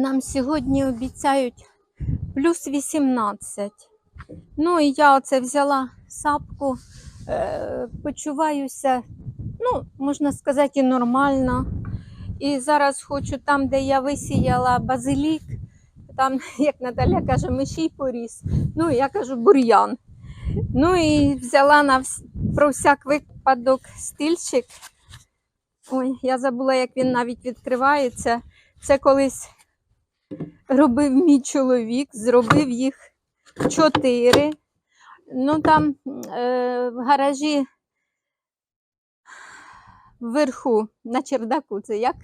Нам сьогодні обіцяють плюс 18. Ну і я оце взяла сапку, е, почуваюся, ну, можна сказати, нормально. І зараз хочу там, де я висіяла базилік, там, як Наталя каже, мишій поріс. Ну, я кажу бур'ян. Ну і взяла на вс- про всяк випадок стільчик. Ой, я забула, як він навіть відкривається. Це колись робив мій чоловік, зробив їх чотири. Ну там е, в гаражі вверху, на чердаку, це як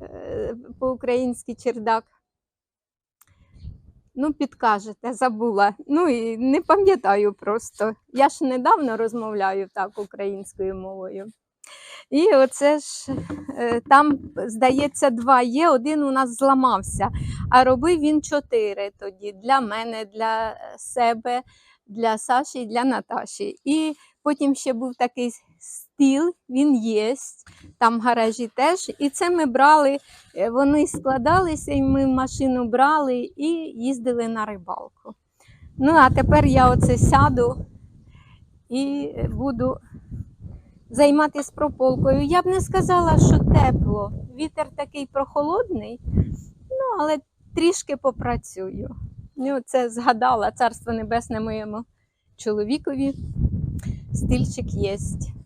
е, по-українськи чердак. Ну, підкажете, забула. Ну і не пам'ятаю просто. Я ж недавно розмовляю так українською мовою. І оце ж е, там, здається, два є, один у нас зламався, а робив він чотири тоді для мене, для себе, для Саші для Наташі. І потім ще був такий стіл, він є, там в гаражі теж. І це ми брали, е, вони складалися, і ми машину брали і їздили на рибалку. Ну, а тепер я оце сяду і буду займатися прополкою. Я б не сказала, що тепло. Вітер такий прохолодний, ну, але трішки попрацюю. Ну, це згадала царство небесне моєму чоловікові. Стильчик є.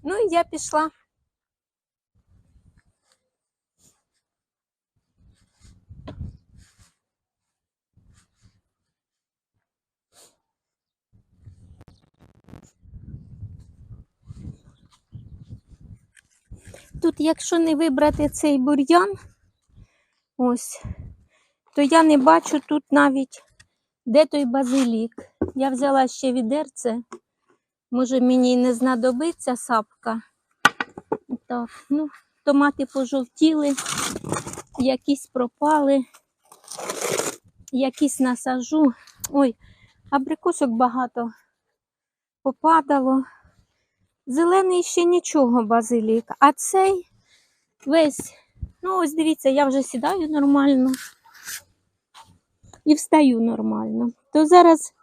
Ну і я пішла. Тут, якщо не вибрати цей бур'ян, ось, то я не бачу тут навіть, де той базилік. Я взяла ще відерце. Може, мені не знадобиться сапка. Так, ну, томати пожовтіли, якісь пропали, якісь насажу. Ой, абрикосок багато попадало. Зелений ще нічого базилік, а цей весь, ну ось дивіться, я вже сідаю нормально і встаю нормально. То зараз,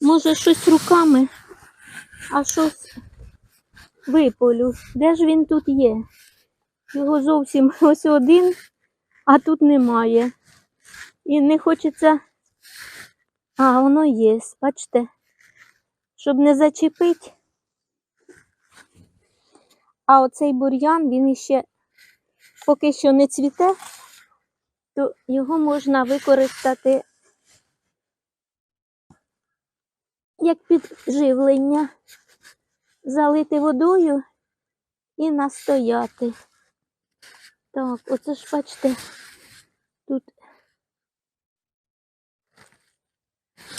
може, щось руками, а щось виполю. Де ж він тут є? Його зовсім ось один, а тут немає. І не хочеться. А, воно є, бачите, щоб не зачепити. А оцей бур'ян, він іще поки що не цвіте, то його можна використати як підживлення, залити водою і настояти. Так, оце ж бачите, тут.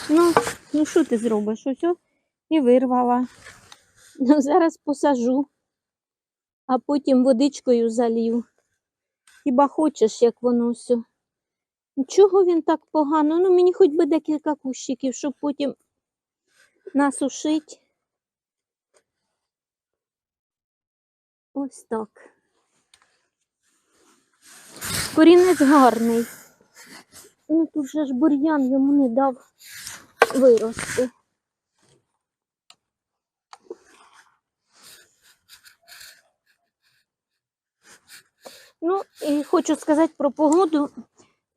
Ну, ну що ти зробиш? Ось і вирвала. Ну, зараз посажу а потім водичкою залью. Хіба хочеш, як воно все. Чого він так погано? Ну, мені хоч би декілька кущиків, щоб потім насушити. Ось так. Корінець гарний. Ну, тут же ж бур'ян йому не дав вирости. Ну, і хочу сказати про погоду.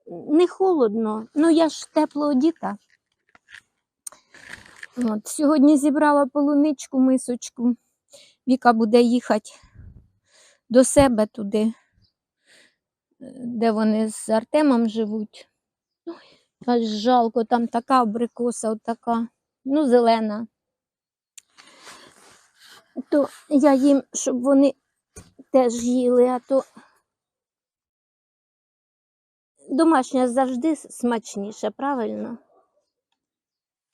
Не холодно, ну я ж тепло одіта. От, сьогодні зібрала полуничку, мисочку. Віка буде їхати до себе туди, е, де вони з Артемом живуть. Ой, аж жалко, там така абрикоса, отака, ну, зелена. То я їм, щоб вони теж їли, а то домашня завжди смачніше, правильно?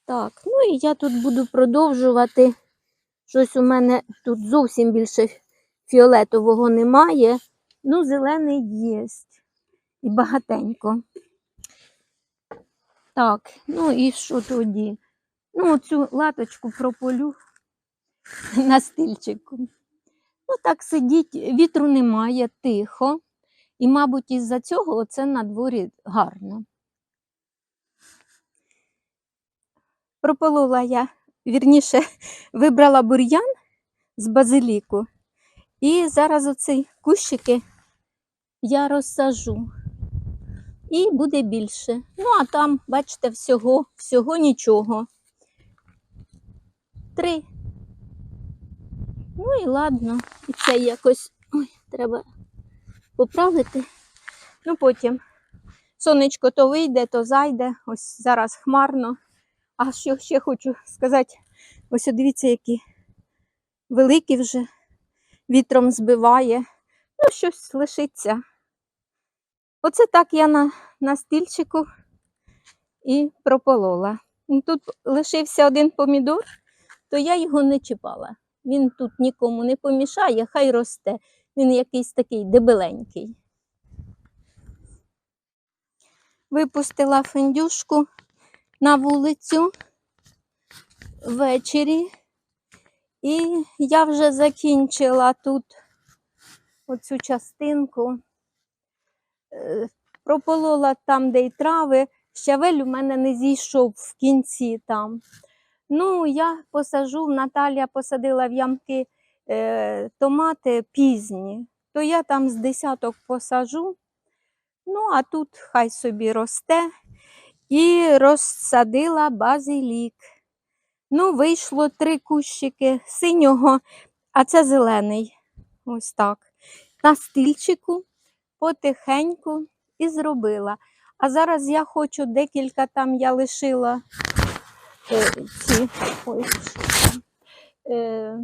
Так, ну і я тут буду продовжувати. Щось у мене тут зовсім більше фіолетового немає. Ну, зелений є. І багатенько. Так, ну і що тоді? Ну, цю латочку прополю на стильчику. Ну, так сидіть, вітру немає, тихо. І, мабуть, із-за цього оце на дворі гарно. Прополола я, вірніше, вибрала бур'ян з базиліку. І зараз оці кущики я розсажу. І буде більше. Ну, а там, бачите, всього, всього нічого. Три. Ну і ладно. І це якось ой, треба поправити. Ну, потім сонечко то вийде, то зайде. Ось зараз хмарно. А що ще хочу сказати, ось дивіться, які великі вже вітром збиває. Ну, щось лишиться. Оце так я на, на стільчику і прополола. Ну, Тут лишився один помідор, то я його не чіпала. Він тут нікому не помішає, хай росте. Він якийсь такий дебеленький. Випустила фендюшку на вулицю ввечері. І я вже закінчила тут оцю частинку. Е, Прополола там, де й трави. Щавель у мене не зійшов в кінці там. Ну, я посажу, Наталя посадила в ямки томати пізні, то я там з десяток посажу. Ну, а тут хай собі росте. І розсадила базилік. Ну, вийшло три кущики синього, а це зелений. Ось так. На стільчику потихеньку і зробила. А зараз я хочу декілька там я лишила е, ці ой, е,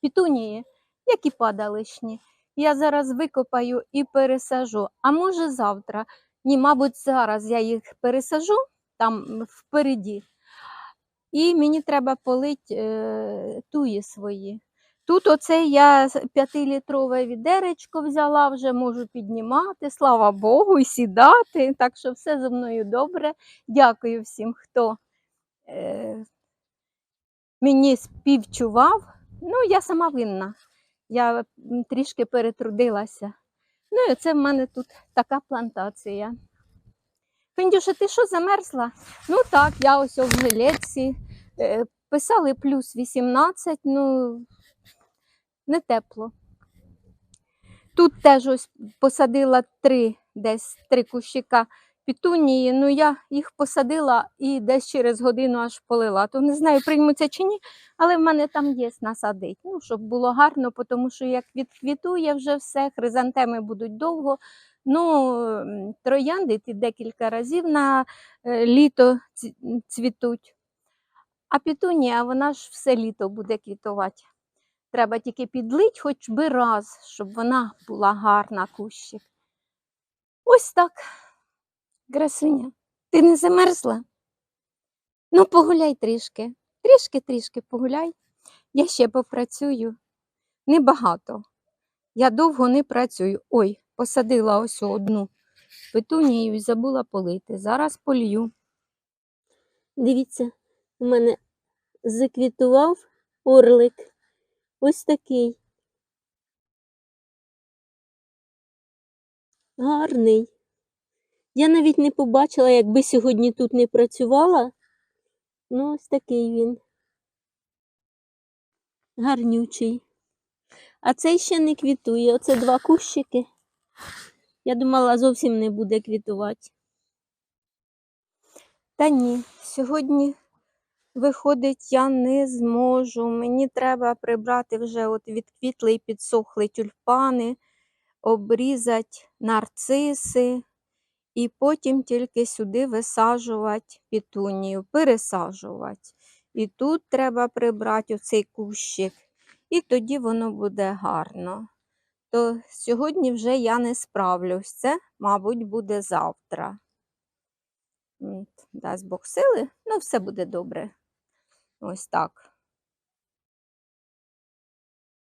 пітунії, які падалишні. Я зараз викопаю і пересажу. А може завтра. Ні, мабуть, зараз я їх пересажу там впереді. І мені треба полити е, туї свої. Тут оце я 5-літрове відеречко взяла, вже можу піднімати, слава Богу, і сідати. Так що все зі мною добре. Дякую всім, хто е, мені співчував. Ну, я сама винна. Я трішки перетрудилася. Ну і це в мене тут така плантація. Фендюша, ти що замерзла? Ну так, я ось в жилетці. Е, Писали плюс 18, ну не тепло. Тут теж ось посадила три, десь три кущика пітунії. Ну я їх посадила і десь через годину аж полила. То не знаю, приймуться чи ні, але в мене там є насадить. Ну, щоб було гарно, тому що як відквітує вже все, хризантеми будуть довго. Ну, троянди ті декілька разів на е, літо цвітуть. А пітунія, вона ж все літо буде квітувати. Треба тільки підлить хоч би раз, щоб вона була гарна кущик. Ось так. Красуня, ти не замерзла? Ну, погуляй трішки. Трішки-трішки погуляй. Я ще попрацюю. Небагато. Я довго не працюю. Ой, посадила ось одну петунію і забула полити. Зараз полью. Дивіться, у мене заквітував орлик. Ось такий. Гарний. Я навіть не побачила, якби сьогодні тут не працювала. Ну, ось такий він. Гарнючий. А цей ще не квітує. Оце два кущики. Я думала, зовсім не буде квітувати. Та ні, сьогодні Виходить, я не зможу. Мені треба прибрати вже от відквітли і підсохли тюльпани, обрізати нарциси і потім тільки сюди висаджувати пітунію, пересаджувати. І тут треба прибрати оцей кущик, і тоді воно буде гарно. То сьогодні вже я не справлюсь. Це, мабуть, буде завтра. Дасть Бог сили, ну все буде добре. Ось так.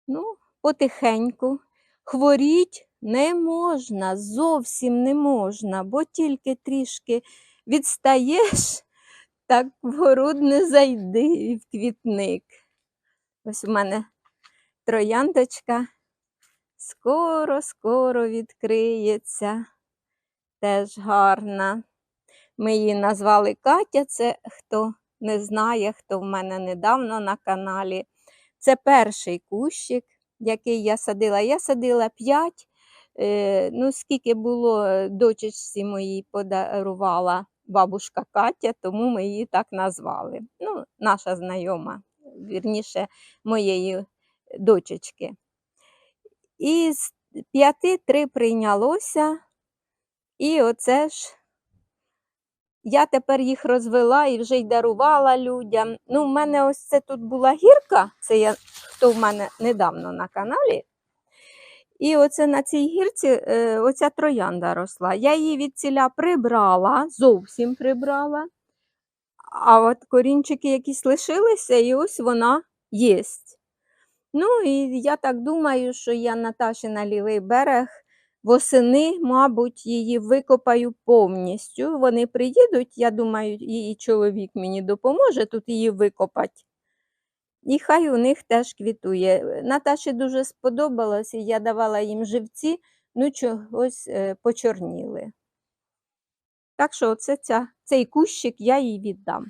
Ну, потихеньку. Хворіть не можна, зовсім не можна, бо тільки трішки відстаєш, так в город не зайди і в квітник. Ось у мене трояндочка скоро, скоро відкриється. Теж гарна. Ми її назвали Катя. Це хто не знає, хто в мене недавно на каналі. Це перший кущик, який я садила. Я садила 5. Е, ну, скільки було е, дочечці моїй подарувала бабушка Катя, тому ми її так назвали. Ну, наша знайома, вірніше, моєї дочечки. І з п'яти три прийнялося, і оце ж я тепер їх розвела і вже й дарувала людям. Ну, в мене ось це тут була гірка, це я, хто в мене недавно на каналі. І оце на цій гірці е, оця троянда росла. Я її від ціля прибрала, зовсім прибрала. А от корінчики якісь лишилися, і ось вона єсть. Ну, і я так думаю, що я Наташі на лівий берег восени, мабуть, її викопаю повністю. Вони приїдуть, я думаю, її чоловік мені допоможе тут її викопати. І хай у них теж квітує. Наташі дуже сподобалось, і я давала їм живці, ну чогось е, почорніли. Так що оце ця, цей кущик я їй віддам.